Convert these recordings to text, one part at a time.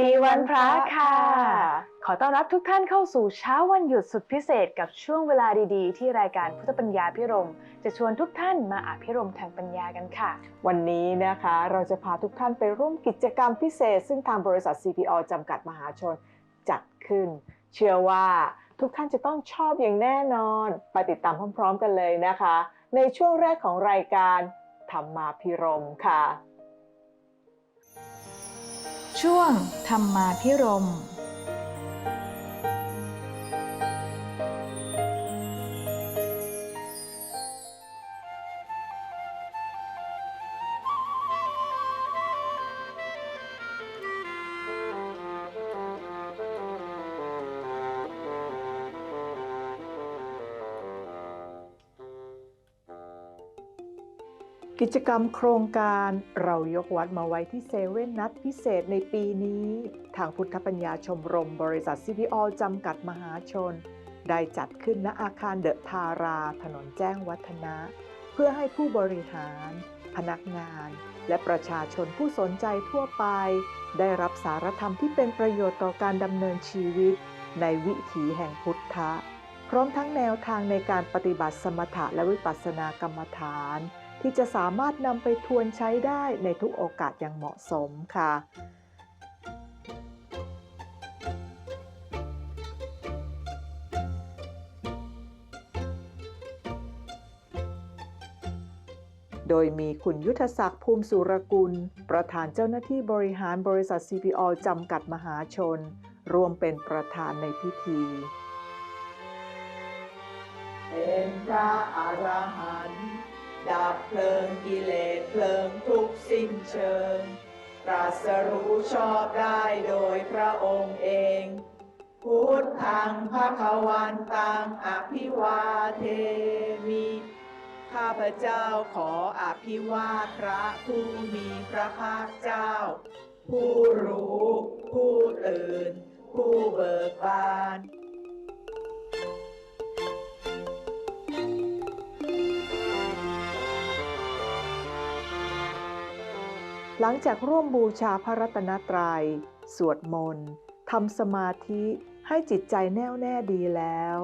ดีวันพระค่ะ ขอต้อนรับทุกท่านเข้าสู่เช้าวันหยุดสุดพิเศษกับช่วงเวลาดีๆ ที่รายการพุทธปัญญาพิรม จะชวนทุกท่านมาอาภิรมทางปัญญากันค่ะ วันนี้นะคะเราจะพาทุกท่านไปร่วมกิจกรรมพิเศษ ซึ่งทางบริษัท CPO จำกัดมหาชนจัดขึ้น เชื่อว่าทุกท่านจะต้องชอบอย่างแน่นอนไปติดตามพร้อม ๆ กันเลยนะคะ ในช่วงแรกของรายการธรรมาพิรมค่ะ ช่วงธรรมาพิรม กิจกรรมโครงการเรายกวัดมาไว้ที่เซเว่นนัดพิเศษในปีนี้ ทางพุทธปัญญาชมรมบริษัท CPO จำกัดมหาชน ได้จัดขึ้นณอาคารเดอะทารา ถนนแจ้งวัฒนะ เพื่อให้ผู้บริหาร พนักงาน และประชาชนผู้สนใจทั่วไป ได้รับสารธรรมที่เป็นประโยชน์ต่อการดำเนินชีวิต ในวิถีแห่งพุทธะ พร้อมทั้งแนวทางในการปฏิบัติสมถะและวิปัสสนากรรมฐาน ที่จะสามารถนำไปทวนใช้ได้ในทุกโอกาสอย่างเหมาะสมค่ะ โดยมีคุณยุทธศักดิ์ภูมิสุรกุล ประธานเจ้าหน้าที่บริหารบริษัท CPO จำกัดมหาชน รวมเป็นประธานในพิธีเป็นพระอรหันต์ ดับเพลิงกิเลสเพลิงทุกสิ้นเชิง ตรัสรู้ชอบได้โดยพระองค์เอง พุทธังภะควันตังอภิวาเทมิ ข้าพเจ้าขออภิวาทพระผู้มีพระภาคเจ้า ผู้รู้ ผู้ตื่น ผู้เบิกบาน หลังจากร่วมบูชาพระรัตนตรยัย สวดมนต์ทำสมาธิให้จิตใจแน่วแน่ดีแล้ว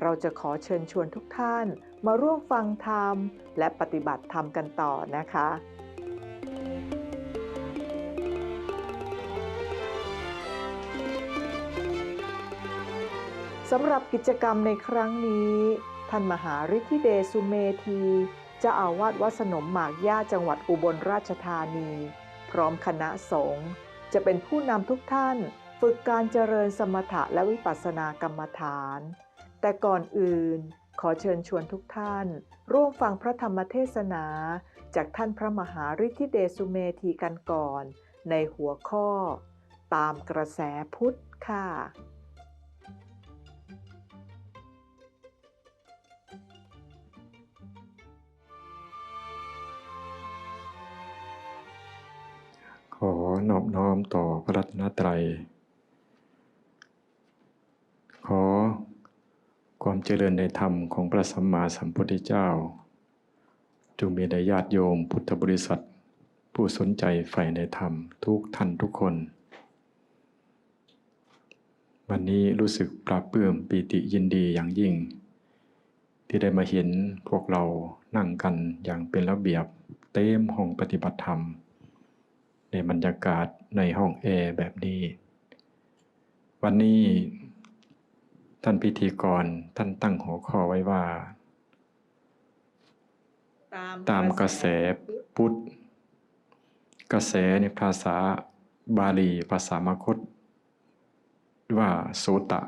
เราจะขอเชิญชวนทุกท่านมาร่วมฟังธรรม และปฏิบัติธรรมกันต่อนะคะสำหรับกิจกรรมในครั้งนี้ ท่านมหาฤทธิเดชสุเมธี จะอาวาสวัดสนมหมากย่าจังหวัดอุบลราชธานี พร้อมคณะสงฆ์จะเป็นผู้นำทุกท่านฝึกการเจริญสมถะและวิปัสสนากรรมฐาน แต่ก่อนอื่น ขอเชิญชวนทุกท่าน ร่วมฟังพระธรรมเทศนา จากท่านพระมหาฤทธิเดชสุเมธีกันก่อน ในหัวข้อ ตามกระแสพุทธค่ะ อนอบน้อมต่อพระรัตนตรัย ขอความเจริญในธรรมของพระสัมมาสัมพุทธเจ้า จงมีแด่ญาติโยมพุทธบริษัท ผู้สนใจใฝ่ในธรรมทุกท่านทุกคน วันนี้รู้สึกปราบปลื้มปีติยินดีอย่างยิ่ง ที่ได้มาเห็นพวกเรานั่งกันอย่างเป็นระเบียบเต็มห้องปฏิบัติธรรม ในบรรยากาศในห้องแอร์แบบนี้ วันนี้ท่านพิธีกรท่านตั้งหัวข้อไว้ว่า ตามกระแสพุทธกระแสในภาษาบาลีภาษามคต ว่าโสตะ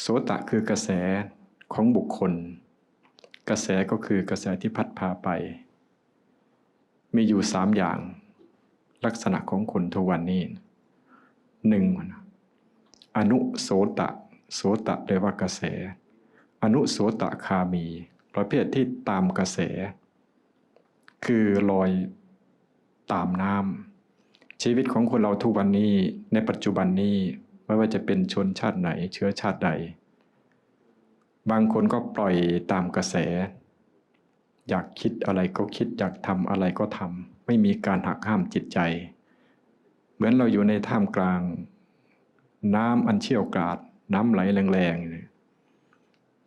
โสตะคือกระแสของบุคคล กระแสก็คือกระแสที่พัดพาไป มีอยู่สามอย่าง ลักษณะของคนทุกวันนี้หนึ่งอนุโสตะ โสตะแปลว่ากระแส อนุโสตะคามี ประเภทที่ตามกระแส คือลอยตามน้ำชีวิตของคนเราทุกวันนี้ในปัจจุบันนี้ไม่ว่าจะเป็นชนชาติไหน เชื้อชาติใด บางคนก็ปล่อยตามกระแส อยากคิดอะไรก็คิด อยากทำอะไรก็ทำ ไม่มีการหักห้ามจิตใจ เหมือนเราอยู่ในท่ามกลาง น้ำอันเชี่ยวกราด น้ำไหลแรงๆเนี่ย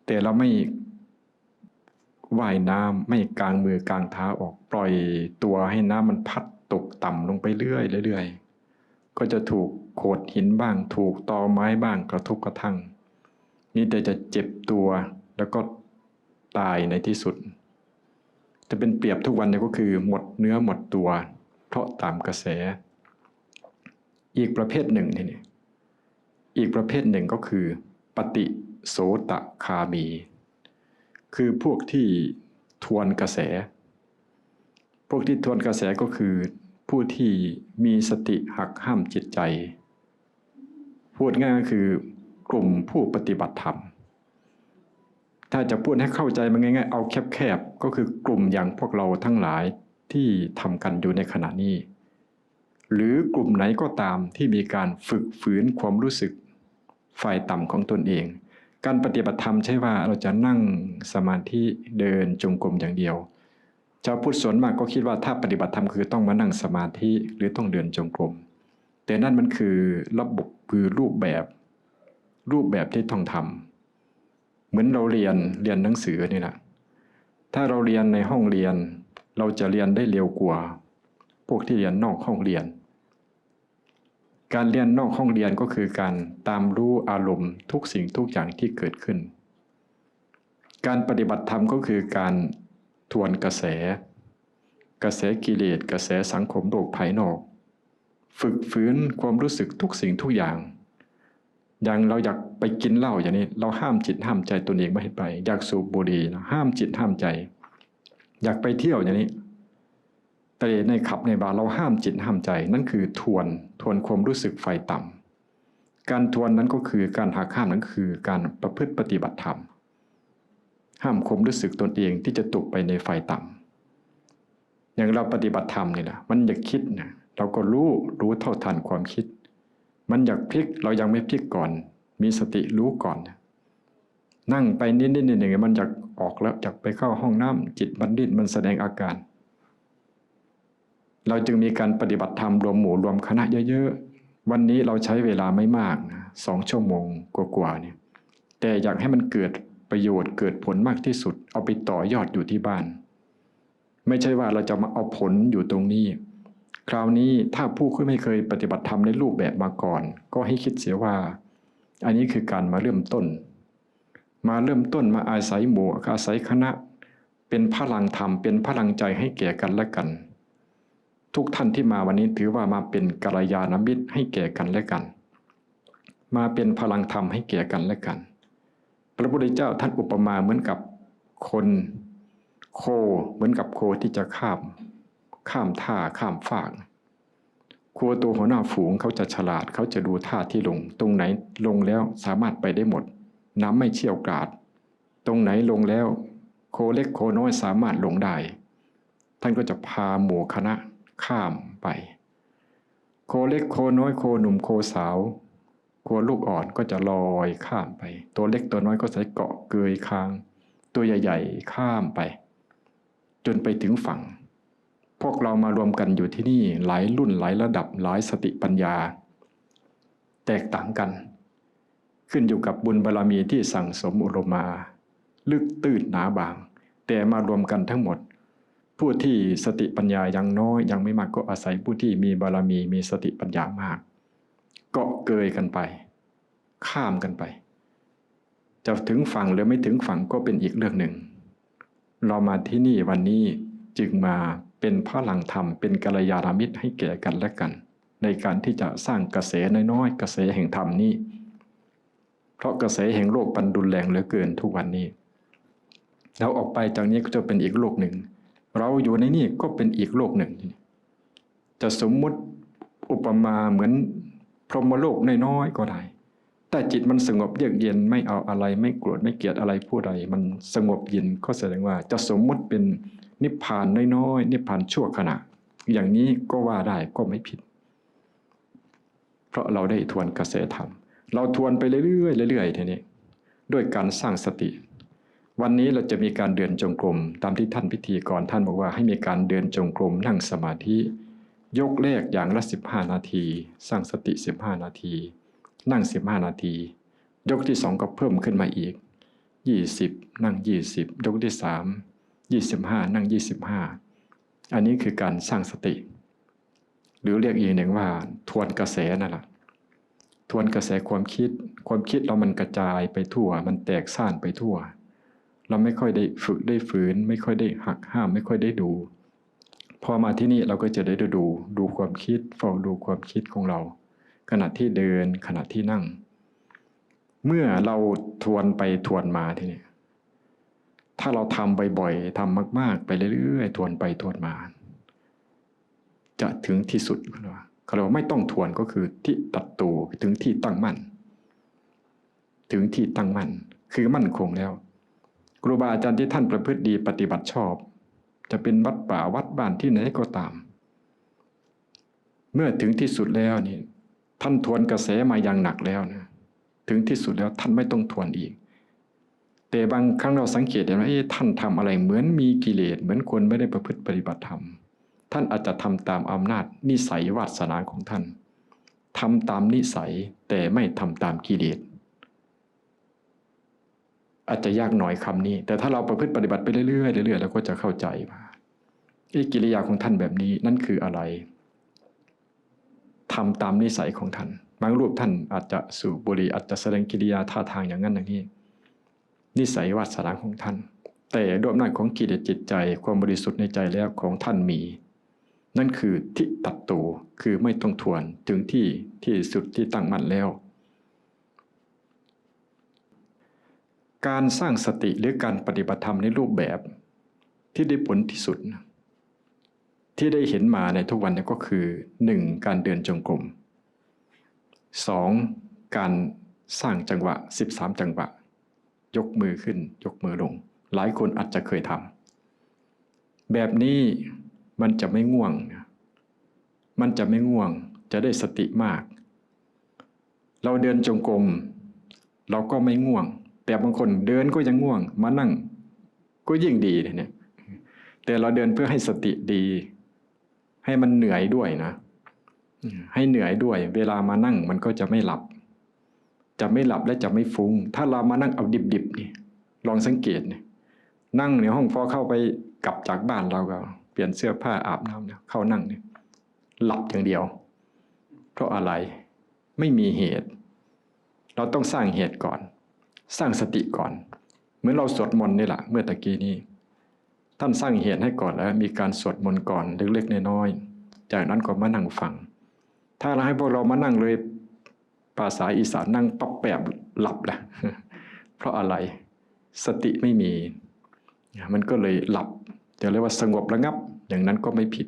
แต่เราไม่ว่ายน้ำไม่กางมือกางเท้าออกปล่อยตัวให้น้ำมันพัดตกต่ำลงไปเรื่อยๆเรื่อยก็จะถูกโขดหินบ้าง ถูกตอไม้บ้างกระทบกระทั่ง นี่แต่จะเจ็บตัวแล้วก็ตายในที่สุด จะเป็นเปรียบทุกวันเนี่ยก็คือ หมดเนื้อหมดตัว เพราะตามกระแส อีกประเภทหนึ่งนี่นี่อีกประเภทหนึ่งก็คือ ปฏิโสตคามี คือพวกที่ทวนกระแส พวกที่ทวนกระแสก็คือ ผู้ที่มีสติหักห้ามจิตใจ พูดง่ายก็คือกลุ่มผู้ปฏิบัติธรรม ถ้าจะพูดให้เข้าใจมันง่ายๆ เอาแคบๆ ก็คือกลุ่มอย่างพวกเราทั้งหลายที่ทำกันอยู่ในขณะนี้ หรือกลุ่มไหนก็ตามที่มีการฝึกฝืนความรู้สึกฝ่ายต่ำของตนเอง การปฏิบัติธรรมใช่ว่าเราจะนั่งสมาธิเดินจงกรมอย่างเดียวชาวพุทธส่วนมากก็คิดว่าถ้าปฏิบัติธรรมคือต้องมานั่งสมาธิหรือต้องเดินจงกรม แต่นั่นมันคือระบบคือรูปแบบ รูปแบบที่ต้องทำ มือนเราเรียนเรียนหนังสือนี่แหละถ้าเราเรียนในห้องเรียน เราจะเรียนได้เร็วกว่า พวกที่เรียนนอกห้องเรียน การเรียนนอกห้องเรียนก็คือการตามรู้อารมณ์ทุกสิ่งทุกอย่างที่เกิดขึ้น การปฏิบัติธรรมก็คือการทวนกระแส กระแสกิเลสกระแสสังคมโลกภายนอก ฝึกฟื้นความรู้สึกทุกสิ่งทุกอย่าง อย่างเราอยากไปกินเหล้าอย่างนี้ เราห้ามจิตห้ามใจตนเองไม่ให้ไป อยากสูบบุหรี่นะห้ามจิตห้ามใจ อยากไปเที่ยวอย่างนี้ แต่ในขับในบาร์เราห้ามจิตห้ามใจ นั่นคือทวนทวนความรู้สึกไฟต่ำการทวนนั้นก็คือการหักห้ามนั้นคือการประพฤติปฏิบัติธรรม ห้ามความรู้สึกตนเองที่จะตกไปในไฟต่ำอย่างเราปฏิบัติธรรมนี่แหละมันอยากคิดนะเราก็รู้รู้เท่าทันความคิด มันอยากพลิกเรายังไม่พลิกก่อน มีสติรู้ก่อน นั่งไปนิดนิดหนึ่งงมันอยากออกแล้วอยากไปเข้าห้องน้ำจิตมันดิ้นมันแสดงอาการ เราจึงมีการปฏิบัติธรรมรวมหมู่รวมคณะเยอะๆ วันนี้เราใช้เวลาไม่มากนะสองชั่วโมงกว่าๆเนี่ยแต่อยากให้มันเกิดประโยชน์เกิดผลมากที่สุด เอาไปต่อยอดอยู่ที่บ้าน ไม่ใช่ว่าเราจะมาเอาผลอยู่ตรงนี้ คราวนี้ถ้าผู้ที่ไม่เคยปฏิบัติธรรมในรูปแบบมาก่อน ก็ให้คิดเสียว่า อันนี้คือการมาเริ่มต้น มาเริ่มต้นมาอาศัยหมู่อาศัยคณะ เป็นพลังธรรมเป็นพลังใจให้แก่กันและกัน ทุกท่านที่มาวันนี้ถือว่ามาเป็นกัลยาณมิตรให้แก่กันและกัน มาเป็นพลังธรรมให้แก่กันและกัน พระพุทธเจ้าท่านอุปมาเหมือนกับคน โคเหมือนกับโคที่จะข้าม ข้ามท่าข้ามฟากโคตัวหัวหน้าฝูงเขาจะฉลาดเขาจะดูท่าที่ลง ตรงไหนลงแล้วสามารถไปได้หมด น้ำไม่เชี่ยวกราด ตรงไหนลงแล้ว โคเล็กโคน้อยสามารถลงได้ ท่านก็จะพาหมู่คณะข้ามไป โคเล็กโคน้อยโคหนุ่มโคสาวโคลูกอ่อนก็จะลอยข้ามไป ตัวเล็กตัวน้อยก็ใส่เกาะเกยคาง ตัวใหญ่ ๆ ข้ามไป จนไปถึงฝั่ง พวกเรามารวมกันอยู่ที่นี่หลายรุ่นหลายระดับหลายสติปัญญา แตกต่างกัน ขึ้นอยู่กับบุญบารรมีที่สั่งสมอุรมา ลึกตื้นหนาบาง แต่มารวมกันทั้งหมด ผู้ที่สติปัญญายังน้อยยังไม่มากก็อาศัยผู้ที่มีบารรมีมีสติปัญญามากเกาะเกยกันไป ข้ามกันไป จะถึงฝั่งหรือไม่ถึงฝั่งก็เป็นอีกเรื่องหนึ่ง เรามาที่นี่วันนี้จึงมา เป็นพลังธรรม เป็นกัลยาณมิตรให้แก่กันและกัน ในการที่จะสร้างกระแสน้อยๆกระแสแห่งธรรมนี้ เพราะกระแสแห่งโลกปันดุลแรงเหลือเกินทุกวันนี้เราออกไปจากนี้ก็จะเป็นอีกโลกหนึ่ง เราอยู่ในนี่ก็เป็นอีกโลกหนึ่ง จะสมมุติอุปมาเหมือนพรหมโลกน้อยๆก็ได้แต่จิตมันสงบเยือกเย็นไม่เอาอะไรไม่โกรธไม่เกลียดอะไรผู้ใด มันสงบเย็นก็แสดงว่าจะสมมุติเป็น นิพพานน้อยๆ นิพพานชั่วขณะ อย่างนี้ก็ว่าได้ก็ไม่ผิด เพราะเราได้ทวนกระแสธรรม เราทวนไปเรื่อยๆเรื่อยๆทีนี้ด้วยการสร้างสติ วันนี้เราจะมีการเดินจงกรมตามที่ท่านพิธีกรท่านบอกว่าให้มีการเดินจงกรมนั่งสมาธิ ยกเลขอย่างละ 15 นาที สร้างสติ 15 นาที นั่ง 15 นาที ยกที่สองก็เพิ่มขึ้นมาอีก 20 นั่ง 20 ยกที่3 25 นั่ง 25 อันนี้คือการสร้างสติ หรือเรียกอีกหนึ่งว่าทวนกระแสนั่นแหละทวนกระแสความคิด ความคิดเรามันกระจายไปทั่ว มันแตกซ่านไปทั่ว เราไม่ค่อยได้ฝึกได้ฝืน ไม่ค่อยได้หักห้าม ไม่ค่อยได้ดู พอมาที่นี่เราก็จะได้ดู ดูความคิดเฝ้าดูความคิดของเรา ขณะที่เดินขณะที่นั่ง เมื่อเราทวนไปทวนมาที่นี้ ถ้าเราทำบ่อยๆทำมาก ๆ ไปเรื่อยๆ ทวนไปทวนมา จะถึงที่สุดเขาเรียกว่าเขาเรียกว่าไม่ต้องทวนก็คือที่ตัดตูถึงที่ตั้งมั่น ถึงที่ตั้งมั่น คือมั่นคงแล้วครูบาอาจารย์ที่ท่านประพฤติดีปฏิบัติชอบ จะเป็นวัดป่าวัดบ้านที่ไหนก็ตาม เมื่อถึงที่สุดแล้วนี่ท่านทวนกระแสมาอย่างหนักแล้วนะถึงที่สุดแล้วท่านไม่ต้องทวนอีก แต่บางครั้งเราสังเกตเห็นว่าท่านทำอะไรเหมือนมีกิเลสเหมือนคนไม่ได้ประพฤติปฏิบัติธรรม ท่านอาจจะทำตามอำนาจนิสัยวาสนาของท่านทำตามนิสัยแต่ไม่ทำตามกิเลสอาจจะยากหน่อยคำนี้ แต่ถ้าเราประพฤติปฏิบัติไปเรื่อยๆเรื่อยๆเราก็จะเข้าใจว่าไอ้กิริยาของท่านแบบนี้นั่นคืออะไรทำตามนิสัยของท่าน บางรูปท่านอาจจะสูบบุหรี่อาจจะแสดงกิริยาท่าทางอย่างนั้นอย่างนี้ นิสัยวาสนาของท่าน แต่ด้วยอำนาจของกิเลสจิตใจความบริสุทธิ์ในใจแล้วของท่านมี นั่นคือทิตัตตูคือไม่ต้องทวนถึงที่ที่สุดที่ตั้งมั่นแล้ว การสร้างสติหรือการปฏิบัติธรรมในรูปแบบที่ได้ผลที่สุด ที่ได้เห็นมาในทุกวันนี้ก็คือ 1. การเดินจงกรม 2. การสร้างจังหวะ 13 จังหวะ ยกมือขึ้น ยกมือลง หลายคนอาจจะเคยทำแบบนี้มันจะไม่ง่วงนะมันจะไม่ง่วงจะได้สติมาก เราเดินจงกรมเราก็ไม่ง่วง แต่บางคนเดินก็ยังง่วง มานั่งก็ยิ่งดีเนี่ยแต่เราเดินเพื่อให้สติดี ให้มันเหนื่อยด้วยนะ ให้เหนื่อยด้วย เวลามานั่งมันก็จะไม่หลับ จะไม่หลับและจะไม่ฟุง้ง ถ้าเรามานั่งเอาดิบๆนี่ลองสังเกตนี่นั่งในห้องพอเข้าไปกลับจากบ้านเราก็ เปลี่ยนเสื้อผ้าอาบน้ำเนี่ยเข้านั่งเนี่ยหลับอย่างเดียว เพราะอะไรไม่มีเหตุ เราต้องสร้างเหตุก่อน สร้างสติก่อน เหมือนเราสวดมนต์นี่แหละเมื่อตะกี้นี้ท่านสร้างเหตุให้ก่อนแล้วมีการสวดมนต์ก่อนเล็กๆน้อยๆจากนั้นก็มานั่งฟัง ถ้าเราให้พวกเรามานั่งเลย ภาษาอีสานนั่งปับแปบหลับแหละเพราะอะไรสติไม่มี มันก็เลยหลับจะเรียกว่าสงบระงับอย่างนั้นก็ไม่ผิด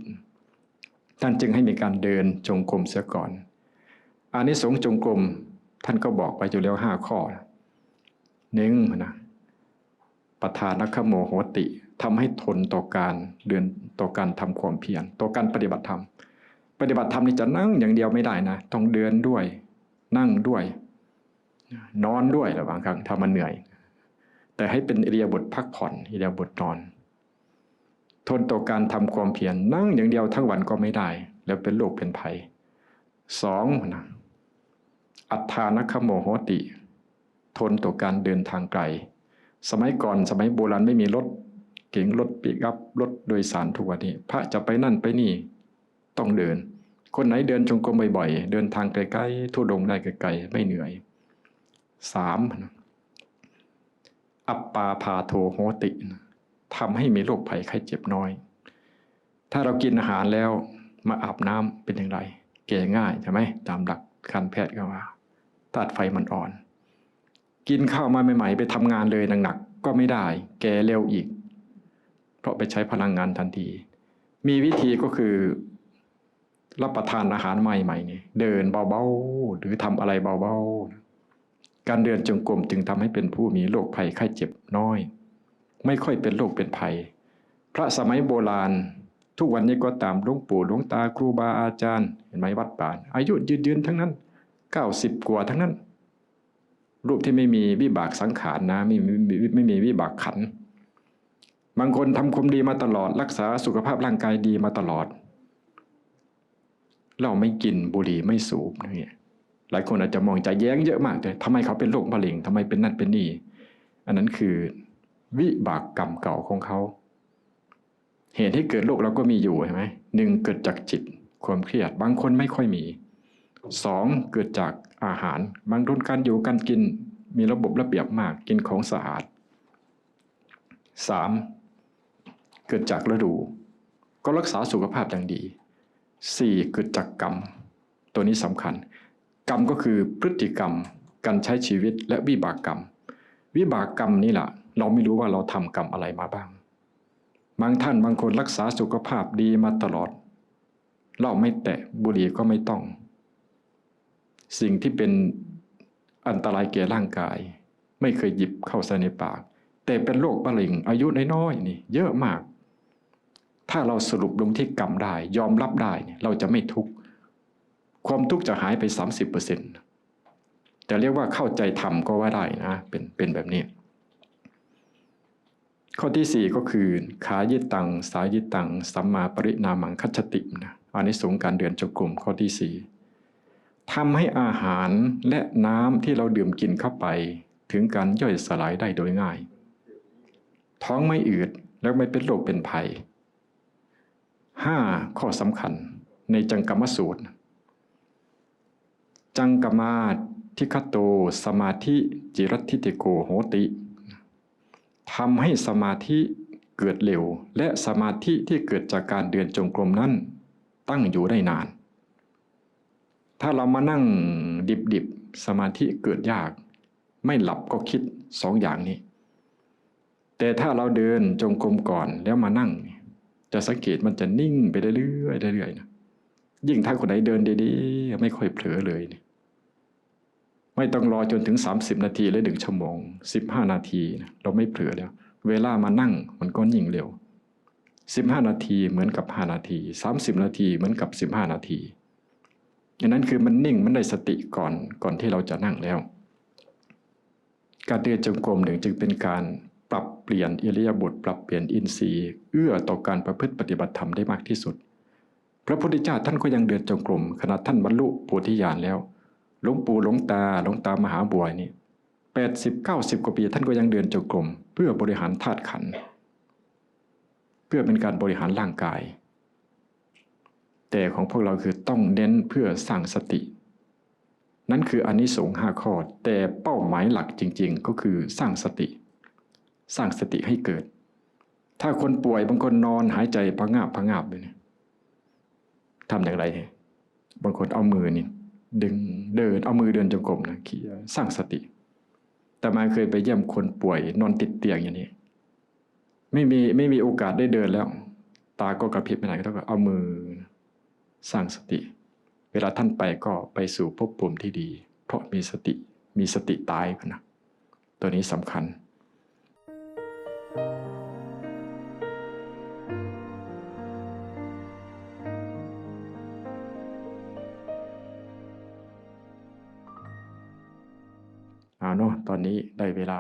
ท่านจึงให้มีการเดินจงกรมเสียก่อนอานิสงส์จงกรมท่านก็บอกไปอยู่แล้วห้าข้อหนึ่งนะประธานคโมโหติทำให้ทนต่อการเดินต่อการทำความเพียรต่อการปฏิบัติธรรม ปฏิบัติธรรมนี่จะนั่งอย่างเดียวไม่ได้นะ ต้องเดินด้วย นั่งด้วย นอนด้วยระบางครั้งถ้ามันเหนื่อย แต่ให้เป็นอิริยาบถพักผ่อนอิริยาบถนอน ทนต่อการทำความเพียรนั่งอย่างเดียวทั้งวันก็ไม่ได้ แล้วเป็นโรคเป็นภัยสองนะอัฏฐานคโมโหติ ทนต่อการเดินทางไกล สมัยก่อนสมัยโบราณไม่มีรถเก๋งรถปิกอัพรถโดยสารทุกวันนี้ พระจะไปนั่นไปนี่ ต้องเดิน คนไหนเดินจงกรมบ่อยๆ เดินทางไกลๆทุดงได้ไกลๆ ไม่เหนื่อยสามอัปปาพาโทโหติทำให้มีโรคภัยไข้เจ็บน้อย ถ้าเรากินอาหารแล้วมาอาบน้ำเป็นอย่างไร แก่ง่ายใช่ไหมตามหลักการแพทย์ก็ว่าธาตุไฟมันอ่อน กินข้าวมาใหม่ ๆ ไปทำงานเลยหนักๆก็ไม่ได้ แก่เร็วอีก เพราะไปใช้พลังงานทันที มีวิธีก็คือ รับประทานอาหารใหม่ๆนี่เดินเบาๆ หรือทำอะไรเบาๆ การเดินจงกรมจึงทำให้เป็นผู้มีโรคภัยไข้เจ็บน้อย ไม่ค่อยเป็นโรคเป็นภัย พระสมัยโบราณ ทุกวันนี้ก็ตามหลวงปู่หลวงตาครูบาอาจารย์ เห็นไหมวัดป่านอายุยืนยืนๆทั้งนั้นเก้าสิบกว่าทั้งนั้น รูปที่ไม่มีวิบากสังขารนะไม่มีไม่มีไม่มีวิบากขัน บางคนทำความดีมาตลอด รักษาสุขภาพร่างกายดีมาตลอด เราไม่กินบุหรี่ไม่สูบเนี่ยหลายคนอาจจะมองใจแย้งเยอะมากเลยทำไมเขาเป็นโรคมะเร็งทำไมเป็นนั่นเป็นนี่ อันนั้นคือวิบากกรรมเก่าของเขา เหตุให้เกิดโรคเราก็มีอยู่ใช่ไหมหนึ่งเกิดจากจิตความเครียดบางคนไม่ค่อยมีสองเกิดจากอาหาร บางคนการอยู่การกินมีระบบระเบียบมากกินของสะอาดสามเกิดจากฤดู ก็รักษาสุขภาพอย่างดี สี่เกิดจากกรรม ตัวนี้สำคัญ กรรมก็คือพฤติกรรม การใช้ชีวิตและวิบากกรรม วิบากกรรมนี่แหละเราไม่รู้ว่าเราทำกรรมอะไรมาบ้าง บางท่านบางคนรักษาสุขภาพดีมาตลอดเหล้าไม่แตะบุหรี่ก็ไม่ต้อง สิ่งที่เป็นอันตรายแก่ร่างกาย ไม่เคยหยิบเข้าใส่ในปาก แต่เป็นโรคมะเร็งอายุน้อยๆนี่ เยอะมาก ถ้าเราสรุปลงที่กรรมได้ ยอมรับได้เนี่ยเราจะไม่ทุกข์ความทุกข์จะหายไป 30%แต่เรียกว่าเข้าใจธรรมก็ว่าได้นะเป็นเป็นแบบนี้ ข้อที่ 4 ก็คือขายิตัง สายิตัง สัมมาปรินามังคัจฉตินะอันนี้สูงการเดินจงกรมข้อที่4ทำให้อาหารและน้ำที่เราดื่มกินเข้าไป ถึงการย่อยสลายได้โดยง่าย ท้องไม่อืดแล้วไม่เป็นโรคเป็นภัย 5. ข้อสำคัญในจังกรรมสูตร จังกรรมาทิคโตสมาธิจิรัตทิติโกโหติทำให้สมาธิเกิดเร็ว และสมาธิที่เกิดจากการเดินจงกรมนั้น ตั้งอยู่ได้นาน ถ้าเรามานั่งดิบๆ สมาธิเกิดยาก ไม่หลับก็คิดสองอย่างนี้ แต่ถ้าเราเดินจงกรมก่อนแล้วมานั่ง จะสังเกตมันจะนิ่งไปเรื่อยๆเรื่อยๆนะยิ่งถ้าคนไหนเดินดีๆไม่ค่อยเผลอเลยเนี่ยไม่ต้องรอจนถึง 30 นาทีหรือหนึ่งชั่วโมง 15 นาทีนะเราไม่เผลอแล้ว เวลามานั่งมันก็ยิ่งเร็ว 15 นาทีเหมือนกับ 5 นาที 30 นาทีเหมือนกับ 15 นาทีอันนั้นคือมันนิ่งมันได้สติก่อนก่อนที่เราจะนั่งแล้ว การเดินจงกรมหนึ่งจึงเป็นการ ปรับเปลี่ยนอิริยาบถปรับเปลี่ยนอินทรีย์เอื้อต่อการประพฤติปฏิบัติธรรมได้มากที่สุด พระพุทธเจ้าท่านก็ยังเดินจงกรมขณะท่านบรรลุโพธิญาณแล้วหลวงปู่หลวงตาหลวงตามหาบัวนี่แปดสิบเก้าสิบกว่าปีท่านก็ยังเดินจงกรมเพื่อบริหารธาตุขัน เพื่อเป็นการบริหารร่างกาย แต่ของพวกเราคือต้องเน้นเพื่อสร้างสติ นั่นคืออนนิสงส์ห้าข้อแต่เป้าหมายหลักจริง ๆ ก็คือสร้างสติ สร้างสติให้เกิด ถ้าคนป่วยบางคนนอนหายใจพะงาบพะงาบเลยเนี่ยทำอย่างไรเนบางคนเอามือนี่ดึงเดินเอามือเดินจงกรมนะขี่สร้างสติ แต่มาเคยไปเยี่ยมคนป่วย นอนติดเตียงอย่างนี้ ไม่มีไม่มีโอกาสได้เดินแล้ว ตาก็กระพริบไม่ได้ก็ต้องเอามือ สร้างสติ เวลาท่านไปก็ไปสู่ภพภูมิที่ดี เพราะมีสติมีสติตายนะตัวนี้สำคัญ เอาเนาะตอนนี้ได้เวลา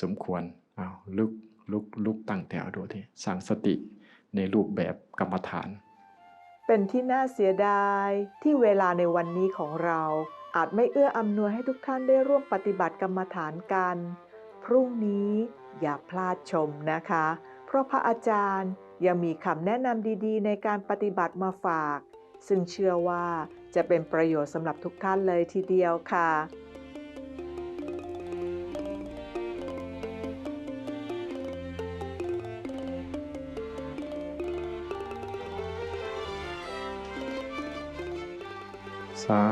สมควรเอาลุกลุกลุกตั้งแถวดูที่สร้างสติในรูปแบบกรรมฐาน เป็นที่น่าเสียดายที่เวลาในวันนี้ของเรา อาจไม่เอื้ออำนวยให้ทุกท่านได้ร่วมปฏิบัติกรรมฐานกัน พรุ่งนี้ อย่าพลาดชมนะคะ เพราะพระอาจารย์ยังมีคำแนะนำดีๆ ในการปฏิบัติมาฝาก ซึ่งเชื่อว่าจะเป็นประโยชน์สำหรับทุกท่านเลยทีเดียวค่ะซ้า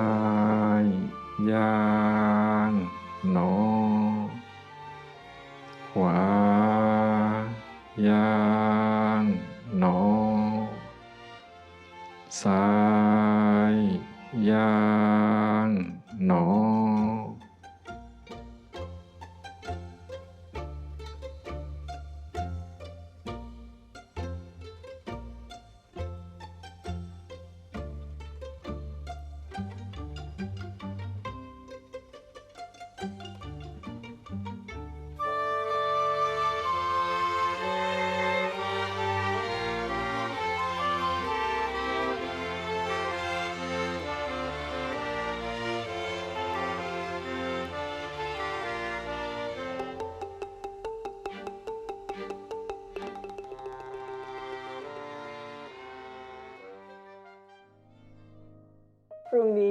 ยยางหนอ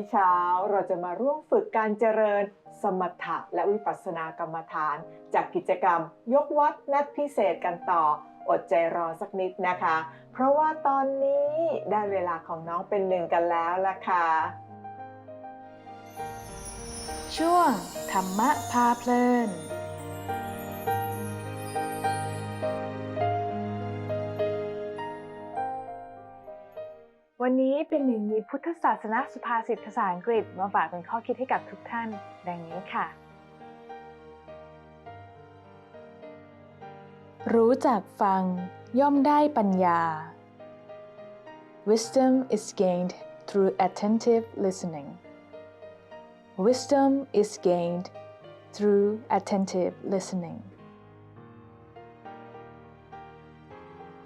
นี้เช้าเราจะมาร่วมฝึกการเจริญสมถะและวิปัสสนากรรมฐาน จากกิจกรรม ยกวัดนัดพิเศษกันต่อ อดใจรอสักนิดนะคะ เพราะว่าตอนนี้ได้เวลาของน้องเป็นหนึ่งกันแล้วล่ะค่ะ ช่วงธรรมะพาเพลิน วันนี้เป็นหนึ่งมีพุทธศาสนสุภาษิตภาษาอังกฤษมาฝากเป็นข้อคิดให้กับทุกท่าน ดังนี้ค่ะ รู้จักฟังย่อมได้ปัญญา Wisdom is gained through attentive listening. Wisdom is gained through attentive listening.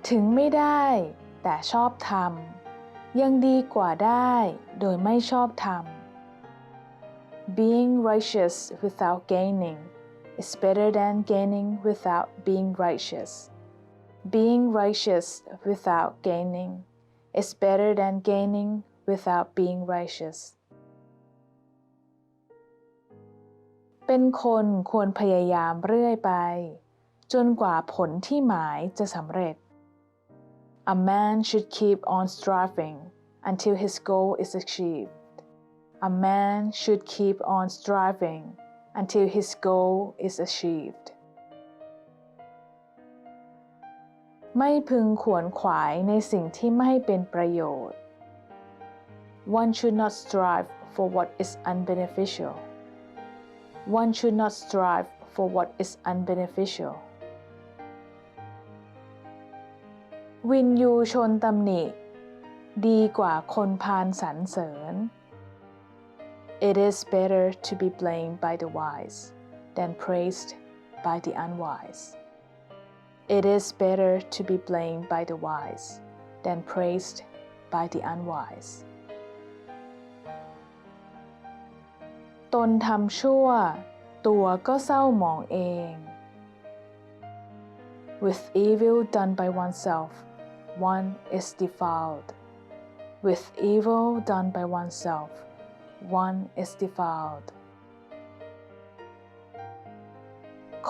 ถึงไม่ได้แต่ชอบทำ ยังดีกว่าได้โดยไม่ชอบทำ Being righteous without gaining is better than gaining without being righteous. Being righteous without gaining is better than gaining without being righteous. เป็นคนควรพยายามเรื่อยไป จนกว่าผลที่หมายจะสำเร็จ A man should keep on striving until his goal is achieved. A man should keep on striving until his goal is achieved. ไม่พึงขวนขวายในสิ่งที่ไม่เป็นประโยชน์ One should not strive for what is unbeneficial. One should not strive for what is unbeneficial. วินยูชนตำหนิ ดีกว่าคนพาลสรรเสริญ It is better to be blamed by the wise than praised by the unwise. It is better to be blamed by the wise than praised by the unwise. ตนทำชั่ว ตัวก็เศร้าหมองเอง With evil done by oneself, one is defiled. With evil done by oneself, one is defiled.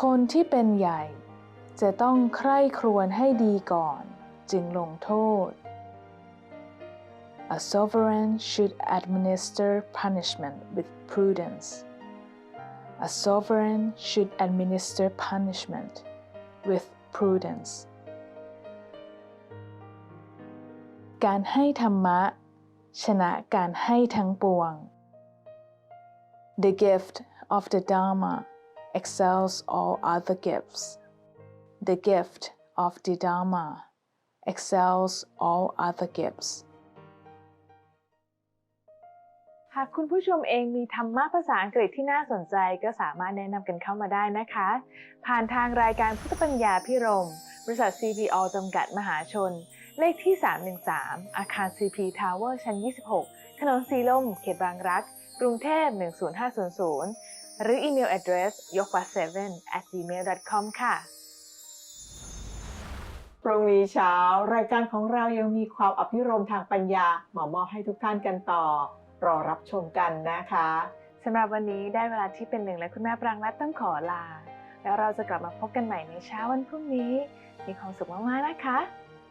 คนที่เป็นใหญ่ จะต้องใคร่ครวญให้ดีก่อน จึงลงโทษ A sovereign should administer punishment with prudence. A sovereign should administer punishment with prudence. การให้ธรรมะ ชนะการให้ทั้งปวง The gift of the Dharma excels all other gifts. The gift of the Dharma excels all other gifts. หากคุณผู้ชมเองมีธรรมะภาษาอังกฤษที่น่าสนใจก็สามารถแนะนำกันเข้ามาได้นะคะ ผ่านทางรายการพุทธปัญญาพิรม บริษัท CPO จำกัดมหาชน เลขที่ 313 อาคาร CP Tower ชั้น 26 ถนนสีลม เขตบางรัก กรุงเทพ 10500 หรืออีเมล address ยกวัด7 at gmail.com ค่ะ พรุ่งนี้เช้ารายการของเรายังมีความอภิรมย์ทางปัญญามามอบให้ทุกท่านกันต่อ รอรับชมกันนะคะสำหรับวันนี้ได้เวลาที่เป็นหนึ่งและคุณแม่ปรางรัตน์ต้องขอลา แล้วเราจะกลับมาพบกันใหม่ในเช้าวันพรุ่งนี้ มีความสุขมากๆนะคะ